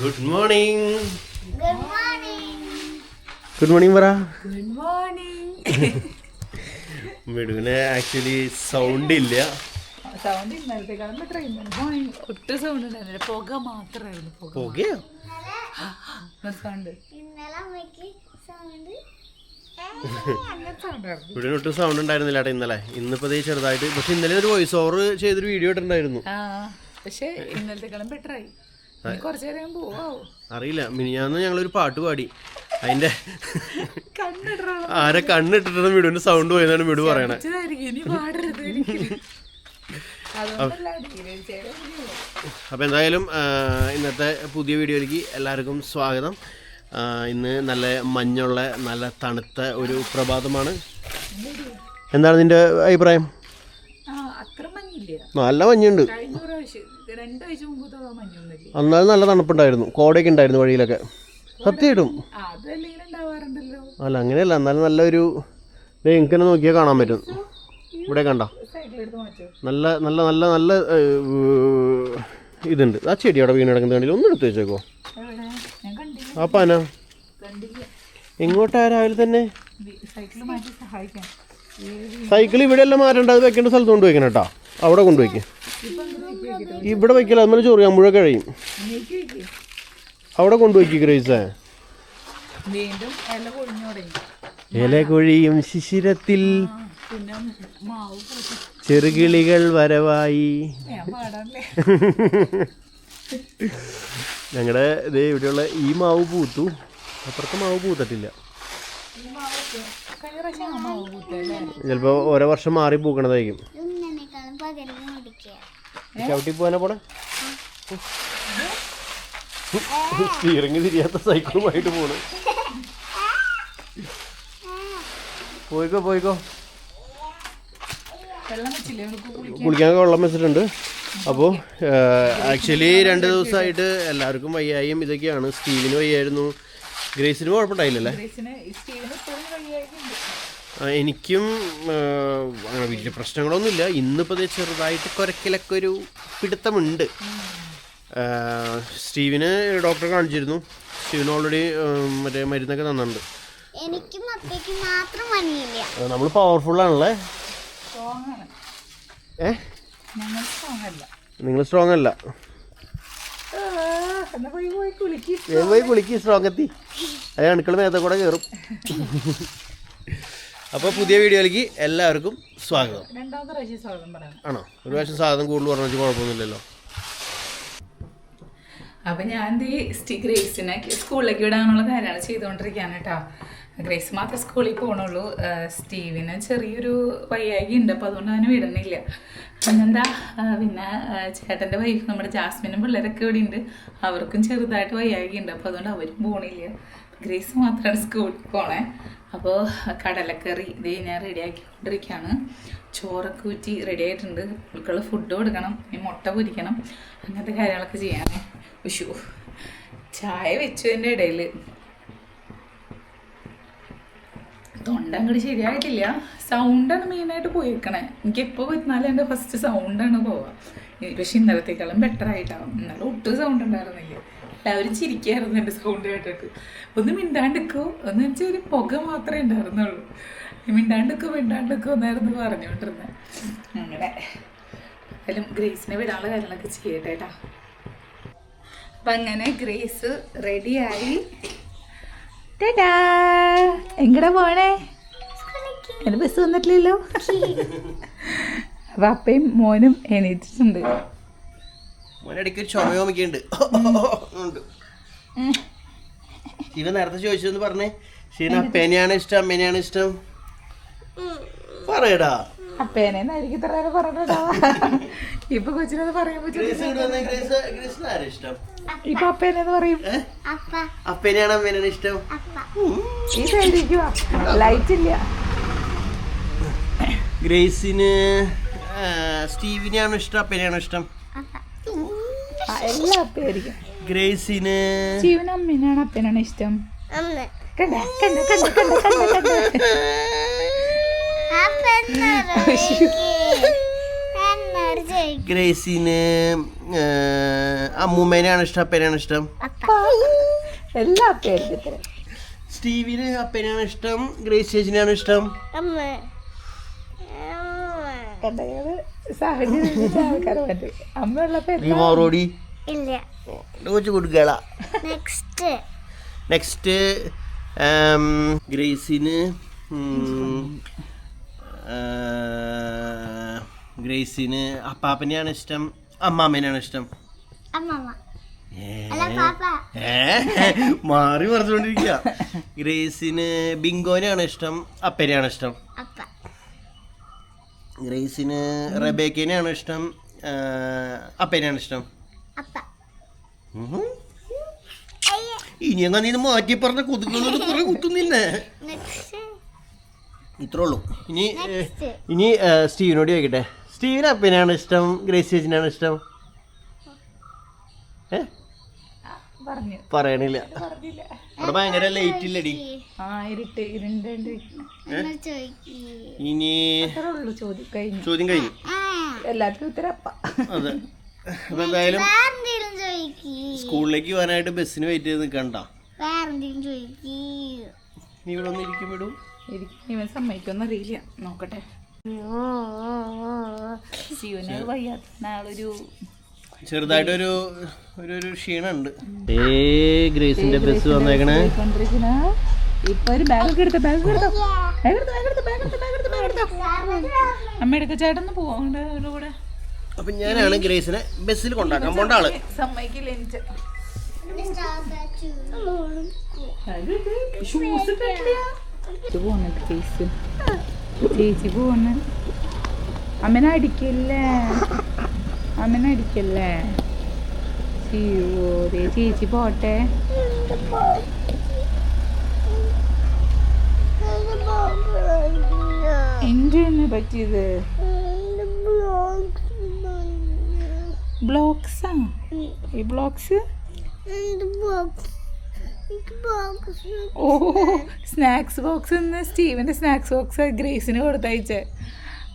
Good morning good morning good morning പറ good morning മിടുവിന് actually sound ഇല്ല. Sound ഒട്ടും സൗണ്ട് ഉണ്ടായിരുന്നില്ല പുക മാത്രമായിരുന്നു പുകയോ? സൗണ്ട് മിടുവിന് ഒട്ടും സൗണ്ട് ഉണ്ടായിരുന്നില്ല ഇന്നലെ. ഇന്നിപ്പോ ചെറുതായിട്ട് പക്ഷെ ഇന്നലെ ഒരു വോയിസ് ഓവർ ചെയ്തൊരു വീഡിയോ ഇട്ടുണ്ടായിരുന്നു പക്ഷെ ഇന്നലത്തേക്കാളും ബെറ്റർ ആയി. കുറച്ചു നേരം പോവാവോ? അറിയില്ല. മിനിഞ്ഞാന്ന് ഞങ്ങളൊരു പാട്ട് പാടി. അതിന്റെ ആരെ കണ്ണിട്ടിട്ടാണ് മിടുവിന്റെ സൗണ്ട് പോയെന്നാണ് മിടു പറയണേ. അപ്പൊ എന്തായാലും ഇന്നത്തെ പുതിയ വീഡിയോയിലേക്ക് എല്ലാവർക്കും സ്വാഗതം. ഇന്ന് നല്ല മഞ്ഞുള്ള നല്ല തണുത്ത ഒരു പ്രഭാതമാണ്. എന്താണ് നിന്റെ അഭിപ്രായം? നല്ല മഞ്ഞുണ്ട്. അന്നാലും നല്ല തണുപ്പുണ്ടായിരുന്നു. കോടയൊക്കെ ഉണ്ടായിരുന്നു വഴിയിലൊക്കെ. സത്യമായിട്ടും. അല്ല അങ്ങനെയല്ല. എന്നാലും നല്ലൊരു ദേ തന്നെ നോക്കിയാൽ കാണാൻ പറ്റും. ഇവിടെ കണ്ട? നല്ല നല്ല നല്ല നല്ല ഇതുണ്ട്. ആ ചെടി അവിടെ വീണ് കിടക്കുന്ന കണ്ടില്ല? ഒന്ന് എടുത്ത് വെച്ചേക്കോ. ആ പാന. എങ്ങോട്ടാ രാവിലെ തന്നെ? സൈക്കിൾ ഇവിടെ എല്ലാം മാറ്റണ്ട അത് വെക്കേണ്ട സ്ഥലത്ത് കൊണ്ട് വെക്കണം കേട്ടോ. അവിടെ കൊണ്ടുപോയിക്കേ ഇവിടെ വയ്ക്കില്ല അതുപോലെ ചൊറിയാമ്പുഴ കഴിയും നീക്കി വെക്ക് അവിടെ കൊണ്ടുപോയി ഗ്രേസേ. ഇല കൊഴിയും ശിശിരത്തിൽ. ചെറുകിളികൾ വരവായി. ഞങ്ങളുടെ ഇതേ ഇവിടെയുള്ള ഈ മാവ് പൂത്തു. അപ്പുറത്തെ മാവ് പൂത്തിട്ടില്ല. ചിലപ്പോൾ ഓരോ വർഷം മാറി പൂക്കണതായിരിക്കും. ചവിട്ടി പോകാനാ പോണേ? സ്റ്റിയറിങ് തിരിയാത്ത സൈക്കിളുമായിട്ട് പോണ്. പോയിക്കോ പോയിക്കോ. കുളിക്കാൻ. വെള്ളം വെച്ചിട്ടുണ്ട്. അപ്പോൾ ആക്ച്വലി രണ്ട് ദിവസമായിട്ട് എല്ലാവർക്കും വയ്യായും ഇതൊക്കെയാണ്. സ്റ്റീവിന് വയ്യായിരുന്നു. ഗ്രേസിന് കുഴപ്പമുണ്ടായില്ലല്ലേ? എനിക്കും അങ്ങനെ വലിയ പ്രശ്നങ്ങളൊന്നുമില്ല. ഇന്നിപ്പോൾ ദേ ചെറുതായിട്ട് കുരക്കിലൊക്കെ ഒരു പിടുത്തമുണ്ട്. സ്റ്റീവിന് ഡോക്ടറെ കാണിച്ചിരുന്നു. സ്റ്റീവിന് ഓൾറെഡി മറ്റേ മരുന്നൊക്കെ തന്നിട്ടുണ്ട്. എനിക്കും അപ്പയ്ക്കും മാത്രം പണിയില്ല നമ്മൾ പവർഫുൾ ആണല്ലേ? ഏ? നിങ്ങൾ സ്ട്രോങ് അല്ല പോയി കുളിക്ക്. സ്ട്രോങ് എത്തി അത് അണുക്കൾ മേത്തെ കൂടെ കയറും അപ്പോൾ പുതിയ വീഡിയോയിലേക്ക് എല്ലാവർക്കും സ്വാഗതം. രണ്ടാമത്തെ പ്രാവശ്യം സ്വാഗതം പറയാം. ആണോ? ഒരു പ്രാവശ്യം സ്വാഗതം കൂടുതൽ പറഞ്ഞു വെച്ചാൽ കുഴപ്പമൊന്നുമില്ലല്ലോ. അപ്പൊ ഞാൻ ഈ സ്റ്റി ഗ്രേസിനെ സ്കൂളിലേക്ക് വിടാനുള്ള കാര്യമാണ് ചെയ്തുകൊണ്ടിരിക്കുകയാണ് കേട്ടോ. ഗ്രേസ് മാത്രമേ സ്കൂളിൽ പോകണുള്ളൂ സ്റ്റീവിന് ചെറിയൊരു വയ്യായി ഉണ്ട് അപ്പോൾ അതുകൊണ്ട് അവന് വിടണില്ല പിന്നെന്താ? പിന്നെ ചേട്ടന്റെ വൈഫ് നമ്മുടെ ജാസ്മിനും പിള്ളേരൊക്കെ ഇവിടെ ഉണ്ട്. അവർക്കും ചെറുതായിട്ട് വയ്യായി ഉണ്ട് അപ്പോൾ അതുകൊണ്ട് അവരും പോണില്ല. ഗ്രേസ് മാത്രമാണ് സ്കൂളിൽ പോണേ. അപ്പോൾ കടലക്കറി ഇത് ഞാൻ റെഡിയാക്കിക്കൊണ്ടിരിക്കുകയാണ് ചോറൊക്കെ ഊറ്റി റെഡി ആയിട്ടുണ്ട് പുള്ളിക്കുള്ള ഫുഡ് കൊടുക്കണം. ഈ മുട്ട പൊരിക്കണം. അങ്ങനത്തെ കാര്യങ്ങളൊക്കെ ചെയ്യാനേ വിഷു ചായ വെച്ചതിന്റെ ഇടയിൽ തൊണ്ട അങ്ങോട്ട് ശരിയായിട്ടില്ല. സൗണ്ടാണ് മെയിനായിട്ട് പോയേക്കണേ. എനിക്ക് എപ്പോൾ പറ്റുന്നാലും എന്റെ ഫസ്റ്റ് സൗണ്ടാണ് പോവാം. പക്ഷെ ഇന്നലത്തേക്കാളും ബെറ്റർ ആയിട്ടാവും. എന്നാലും ഒട്ടും സൗണ്ട് ഉണ്ടായിരുന്നില്ല. എല്ലാവരും ചിരിക്കായിരുന്നു എന്റെ സൗണ്ട് കേട്ടിട്ട്. ഒന്ന് മിണ്ടാണ്ടിക്കോ. എന്ന് വെച്ചാൽ ഒരു പുക മാത്രമേ ഉണ്ടായിരുന്നുള്ളൂ. മിണ്ടാണ്ടിക്കോ മിണ്ടാണ്ടിക്കോ എന്നായിരുന്നു പറഞ്ഞുകൊണ്ടിരുന്നത് അങ്ങനെ. എന്തായാലും ഗ്രേസിനെ വിടാനുള്ള കാര്യങ്ങളൊക്കെ ചെയ്യട്ടെ കേട്ടാ അപ്പം അങ്ങനെ ഗ്രേസ് റെഡിയായി എങ്ങടെ പോണേ? എന്റെ ബസ് വന്നിട്ടില്ലല്ലോ? അപ്പം അപ്പയും മോനും എണീറ്റിട്ടുണ്ട്. മോനിടയ്ക്ക് ഒരു ചുമയോമിക്കുണ്ട് ഉണ്ട്. ശിവ നേരത്തെ ചോദിച്ചതെന്ന് പറഞ്ഞേ. ഷീന അപ്പേനെയാണ് ഇഷ്ടം അമ്മേനെയാണ് ഇഷ്ടം? പറയടാ. അപ്പേനെന്നായിരിക്കും ഇത്ര നേരം പറഞ്ഞിട്ടാ ഇപ്പൊ കൊച്ചിനത് പറയാൻ പറ്റും ഗ്രേസ് ഇങ്ങോട്ട് ഗ്രേസിന് ആരാ ഇഷ്ടം? ഇപ്പൊ അപ്പേനെന്ന് പറയും. അപ്പേനെയാണ് അമ്മേനാണ് ഇഷ്ടം? അപ്പ. ഈ സൈഡിരിക്കുക ലൈറ്റ് ഇല്ല. ഗ്രേസിന് സ്റ്റീവിനെയാണോ ഇഷ്ടം അപ്പേനെയാണോ ഇഷ്ടം? എല്ലാ അപ്പയായിരിക്കും ഗ്രേസിന് ജീവൻ അമ്മേനാണ് അപ്പനാണ് ഇഷ്ടം. അമ്മ. കണ്ട കണ്ട കണ്ട കണ്ട കണ്ട കണ്ട. അപ്പ എന്നൊരു എന്നൊരു ചോദിക്കും ഗ്രേസിന് അമ്മൂമ്മേനെയാണ് ഇഷ്ടം അപ്പേനെയാണ് ഇഷ്ടം? അപ്പ എല്ലാ പേരും സ്റ്റീവിന് അപ്പനാണ് ഇഷ്ടം ഗ്രേസ് ചേച്ചിനാണ് ഇഷ്ടം. കണ്ടത് സാഹചര്യം അമ്മയുള്ള പറ്റും അമ്മയുള്ള ഇല്ല. നെക്സ്റ്റ് നെക്സ്റ്റ് ഗ്രേസിന് ഗ്രേസിന് അപ്പാപ്പനെയാണ് ഇഷ്ടം അമ്മാമ്മേനാണ് ഇഷ്ടം. മാറി പറഞ്ഞുകൊണ്ടിരിക്കുക ഗ്രേസിന് ബിങ്കോനെയാണ് ഇഷ്ടം അപ്പനെയാണ് ഇഷ്ടം. ഗ്രേസിന് റബേക്കേനെയാണ് ഇഷ്ടം അപ്പനെയാണ് ഇഷ്ടം. ഇനി അങ്ങനെ ഇത് മാറ്റി പറഞ്ഞ കൊതുകുകളൊന്നും കുറെ കുത്തുന്നില്ലേ? നെക്സ്റ്റ്. ഇത്രേ ഉള്ളൂ. ഇനി ഇനി സ്റ്റീവിനോട് ചോദിക്കട്ടെ. സ്റ്റീവിന് അപ്പനാണ് ഇഷ്ടം? ഗ്രേസ് ചേച്ചിനാണ് ഇഷ്ടം? ഏ? പറയണില്ല. പറഞ്ഞില്ല. അവിടെ ഭയങ്കര ലേറ്റ് ഇല്ലടി. ആ ഇരുട്ട് ഇരുണ്ട് നിങ്ങൾ ചോദിക്കി. ഇനി ചോദ്യം കഴിഞ്ഞു. എല്ലാവർക്കും കഴിഞ്ഞു. ആ എല്ലാത്തിനും ഉത്തരം അപ്പ അതെ. അപ്പൊ എന്തായാലും സ്കൂളിലേക്ക് പോകാനായിട്ട് ബസ്സിന് വെയിറ്റ് ചെയ്ത് നിൽക്കണ്ട നീ ഇവിടെ ഒന്ന് ഇരിക്കും വിടും ഇവൻ സമ്മതിക്കൊന്നും അറിയില്ല നോക്കട്ടെ ശിവന് വയ്യാത്ത നാളൊരു ചെറുതായിട്ടൊരു ഒരു ഒരു ക്ഷീണുണ്ട്. ഏ ഗ്രേസിന്റെ ബസ് വന്നേക്കണേ. ഇപ്പൊ ഒരു ബാഗ് എടുത്ത ബാഗ് എടുത്തോ? ബാഗ് എടുത്തോ ബാഗ് എടുത്തോ ബാഗ് എടുത്തോ ബാഗ് എടുത്തോ? ബാഗ് എടുത്തോ അമ്മ എടുക്ക ചേട്ടൻ പോവാണ്ട് അവരുടെ കൂടെ? അപ്പൊ ഞാനാണ് ഗ്രേസിനെ ബസ്സിൽ കൊണ്ടാക്കാൻ പോണ്ട ആൾ. സമ്മതിക്കില്ല എനിക്ക് ചേച്ചി പോണ് അമ്മനെ അടിക്കല്ലേ? അമ്മനെ അടിക്കല്ലേ? ചെയ്യൂരേ ദേ ചേച്ചി പോട്ടെ. എന്റെ പറ്റിയത്? ബ്ലോക്സാ ഈ ബ്ലോക്സ് ഓ സ്നാക്സ് ബോക്സ് ഇന്ന് സ്റ്റീവന്റെ സ്നാക്സ് ബോക്സ് ഗ്രേസിന് കൊടുത്തയച്ചേ.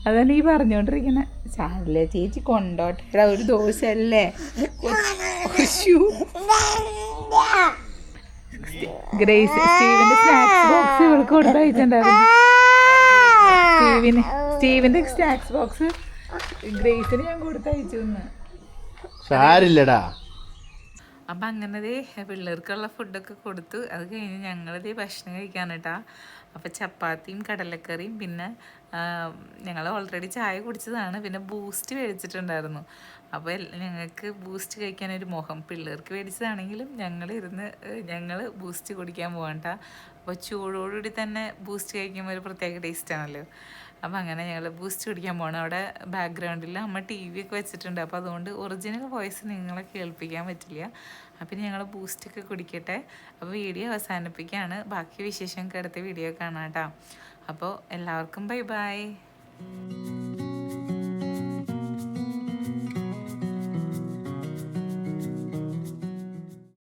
അതാണ് ഈ പറഞ്ഞോണ്ടിരിക്കുന്നത് ചാരില്ലേ ചേച്ചി കൊണ്ടോട്ടെ ഒരു ദോശ അല്ലേ ഗ്രേസ് സ്റ്റീവന്റെ സ്നാക്സ് ബോക്സ് ഇവൾക്ക് കൊടുത്തയച്ചിട്ടുണ്ടായിരുന്നു. സ്റ്റീവിന് സ്റ്റീവിന്റെ സ്നാക്സ് ബോക്സ് ഗ്രേസിന് ഞാൻ കൊടുത്തയച്ചു ഇന്ന്. സാരില്ലടാ അപ്പം അങ്ങനെ ദേ പിള്ളേർക്കുള്ള ഫുഡൊക്കെ കൊടുത്തു അത് കഴിഞ്ഞ് ഞങ്ങളത് ഭക്ഷണം കഴിക്കാനട്ടാ. അപ്പം ചപ്പാത്തിയും കടലക്കറിയും പിന്നെ ഞങ്ങൾ ഓൾറെഡി ചായ കുടിച്ചതാണ്. പിന്നെ ബൂസ്റ്റ് മേടിച്ചിട്ടുണ്ടായിരുന്നു. അപ്പോൾ ഞങ്ങൾക്ക് ബൂസ്റ്റ് കഴിക്കാനൊരു മോഹം. പിള്ളേർക്ക് മേടിച്ചതാണെങ്കിലും ഞങ്ങൾ ഇരുന്ന് ഞങ്ങൾ ബൂസ്റ്റ് കുടിക്കാൻ പോകണ്ട അപ്പോൾ ചൂടോടുകൂടി തന്നെ ബൂസ്റ്റ് കഴിക്കുമ്പോൾ ഒരു പ്രത്യേക ടേസ്റ്റ് അപ്പം അങ്ങനെ ഞങ്ങൾ ബൂസ്റ്റ് കുടിക്കാൻ പോകണം അവിടെ ബാക്ക്ഗ്രൗണ്ടിൽ അമ്മ ടി വി ഒക്കെ വെച്ചിട്ടുണ്ട്. അപ്പോൾ അതുകൊണ്ട് ഒറിജിനൽ വോയിസ് നിങ്ങളെ കേൾപ്പിക്കാൻ പറ്റില്ല. അപ്പം ഞങ്ങൾ ബൂസ്റ്റൊക്കെ കുടിക്കട്ടെ. അപ്പോൾ വീഡിയോ അവസാനിപ്പിക്കുകയാണ് ബാക്കി വിശേഷം അടുത്ത വീഡിയോ കാണാം കേട്ടോ. അപ്പോൾ എല്ലാവർക്കും ബൈ ബൈ